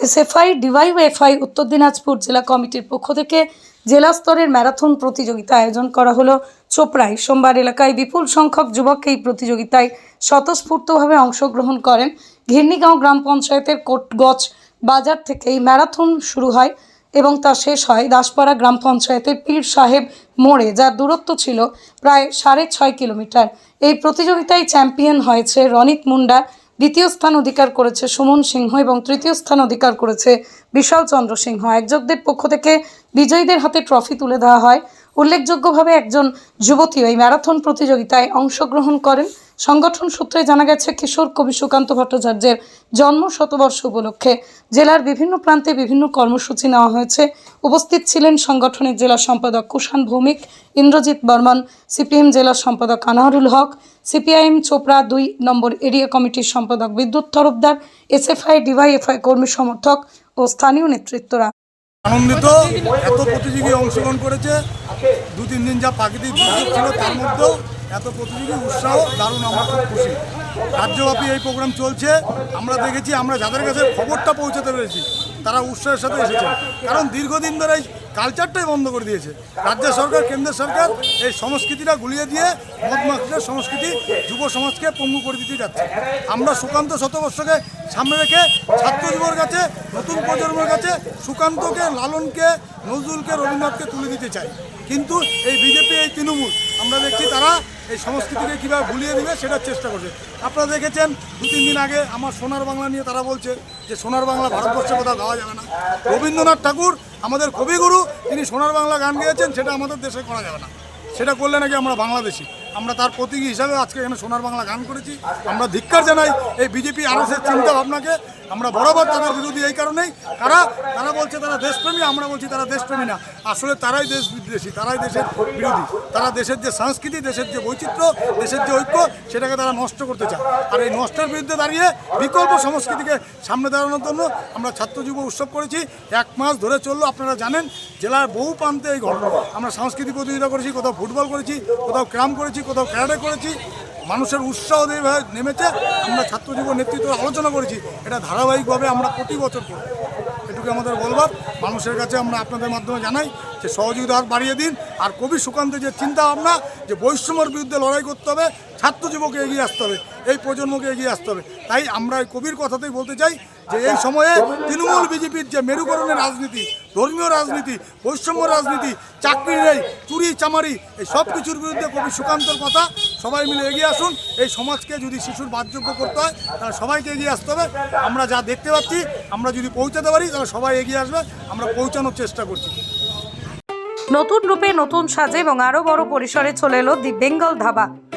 SFI DYFI উত্তর দিনাজপুর জেলা কমিটির পক্ষ থেকে জেলা স্তরের ম্যারাথন প্রতিযোগিতা আয়োজন করা হলো চোপড়ায়। সোমবার এলাকায় বিপুল সংখ্যক যুবক এই প্রতিযোগিতায় স্বতঃস্ফূর্তভাবে অংশগ্রহণ করেন। ঘিরনিগাঁও গ্রাম পঞ্চায়েতের কোটগছ বাজার থেকে এই ম্যারাথন শুরু হয় এবং তা শেষ হয় দাসপাড়া গ্রাম পঞ্চায়েতের পীর সাহেব মোড়ে, যার দূরত্ব ছিল প্রায় সাড়ে ছয় কিলোমিটার। এই প্রতিযোগিতায় চ্যাম্পিয়ন হয়েছে রনিত মুন্ডা দ্বিতীয় স্থান অধিকার করেছে সুমন সিংহ এবং তৃতীয় স্থান অধিকার করেছে বিশাল চন্দ্র সিংহ। একজকদের পক্ষ থেকে বিজয়ীদের হাতে ট্রফি তুলে দেওয়া হয়। উল্লেখযোগ্যভাবে একজন যুবতী এই ম্যারাথন প্রতিযোগিতায় অংশগ্রহণ করেন। সংগঠন সূত্রে জানা গেছে, কিশোর কবি সুকান্ত ভট্টাচার্যের জন্ম শতবর্ষ উপলক্ষে জেলার বিভিন্ন প্রান্তে বিভিন্ন কর্মসূচি নেওয়া হয়েছে। উপস্থিত ছিলেন সংগঠনের জেলা সম্পাদক কুষাণ ভৌমিক, ইন্দ্রজিৎ বর্মন, সিপিএম জেলা সম্পাদক আনারুল হক, সিপিআইএম চোপড়া দুই নম্বর এরিয়া কমিটির সম্পাদক বিদ্যুৎ তরফদার, এসএফআই, ডিওয়াইএফআই কর্মী সমর্থক ও স্থানীয় নেতৃত্বরা। আনন্দিত, এত প্রতিযোগী অংশগ্রহণ করেছে দু, তিন দিন যা প্রাকৃতিক দুর্যোগ ছিল তার মধ্যেও এত প্রতিযোগী উৎসাহ দারুণ, আমার খুব খুশি। রাজ্যব্যাপী এই প্রোগ্রাম চলছে। আমরা দেখেছি, আমরা যাদের কাছে খবরটা পৌঁছাতে পেরেছি, তারা উৎসাহের সাথে এসেছে কারণ দীর্ঘদিন ধরে কালচারটাই বন্ধ করে দিয়েছে। রাজ্য সরকার, কেন্দ্র সরকার এই সংস্কৃতিটা গুলিয়ে দিয়ে মদমাখিদের সংস্কৃতি, যুব সমাজকে পঙ্গু করে দিতে যাচ্ছে। আমরা সুকান্ত শতবর্ষকে সামনে রেখে ছাত্র যুবর কাছে, নতুন প্রজন্মের কাছে সুকান্তকে, লালনকে, নজরুলকে, রবীন্দ্রনাথকে তুলে দিতে চাই। কিন্তু এই বিজেপি, এই তৃণমূল, আমরা দেখছি তারা এই সংস্কৃতিকে কীভাবে ভুলিয়ে দিবে সেটার চেষ্টা করছে। আপনারা দেখেছেন, দু তিন দিন আগে আমার সোনার বাংলা নিয়ে তারা বলছে যে সোনার বাংলা ভারতবর্ষে কোথাও গাওয়া যাবে না। রবীন্দ্রনাথ ঠাকুর আমাদের কবিগুরু, তিনি সোনার বাংলা গান গেয়েছেন, সেটা আমাদের দেশে করা যাবে না। সেটা করলে নাকি আমরা বাংলাদেশি। আমরা তার প্রতীকী হিসাবে আজকে এখানে সোনার বাংলা গান করেছি। আমরা ধিক্কার জানাই এই বিজেপি আরএসের চিন্তা ভাবনাকে। আমরা বরাবর তাদের বিরোধী এই কারণেই। কারা? তারা বলছে তারা দেশপ্রেমী, আমরা বলছি তারা দেশপ্রেমী না। আসলে তারাই দেশ বিদ্বেষী, তারাই দেশের বিরোধী। তারা দেশের যে সংস্কৃতি, দেশের যে বৈচিত্র্য, দেশের যে ঐক্য, সেটাকে তারা নষ্ট করতে চায়। আর এই নষ্টের বিরুদ্ধে দাঁড়িয়ে বিকল্প সংস্কৃতিকে সামনে দাঁড়ানোর জন্য আমরা ছাত্র যুব উৎসব করেছি। এক মাস ধরে চলল, আপনারা জানেন, জেলার বহু প্রান্তে এই ঘটনা। আমরা সাংস্কৃতিক প্রতিযোগিতা করেছি, কোথাও ফুটবল করেছি, কোথাও ক্রাম করেছি কোথাও ক্যারাটে করেছি, মানুষের উৎসাহ নেমেছে, আমরা ছাত্র যুব নেতৃত্ব আলোচনা করেছি, এটা ধারাবাহিকভাবে আমরা প্রতি বছর করি। এটুকু আমাদের বলবার, মানুষের কাছে আমরা আপনাদের মাধ্যমে জানাই যে সহযোগিতা বাড়িয়ে দিন, আর কবি সুকান্তের যে চিন্তা ভাবনা যে বৈষম্যর বিরুদ্ধে লড়াই করতে হবে ছাত্র যুবকে এগিয়ে আসতে হবে, এই প্রজন্মকে এগিয়ে আসতে হবে। তাই আমরা কবির কথাতেই বলতে চাই যে এই সময়ে তৃণমূল বিজেপির যে মেরুকরণের রাজনীতি ধর্মীয় রাজনীতি, বৈষম্য রাজনীতি, চাকরি নেই, চুরি, চামারি, এই সব কিছুর বিরুদ্ধে কবি সুকান্তর কথা। সবাই মিলে এগিয়ে আসুন। এই সমাজকে যদি শিশুর বাদযোগ্য করতে হয়, তাহলে সবাইকে এগিয়ে আসতে হবে। আমরা যা দেখতে পাচ্ছি, আমরা যদি পৌঁছাতে পারি, তাহলে সবাই এগিয়ে আসবে। আমরা পৌঁছানোর চেষ্টা করছি। নতুন রূপে নতুন সাজে এবং আরও বড় পরিসরে চলে এলো দি বেঙ্গল ধাবা।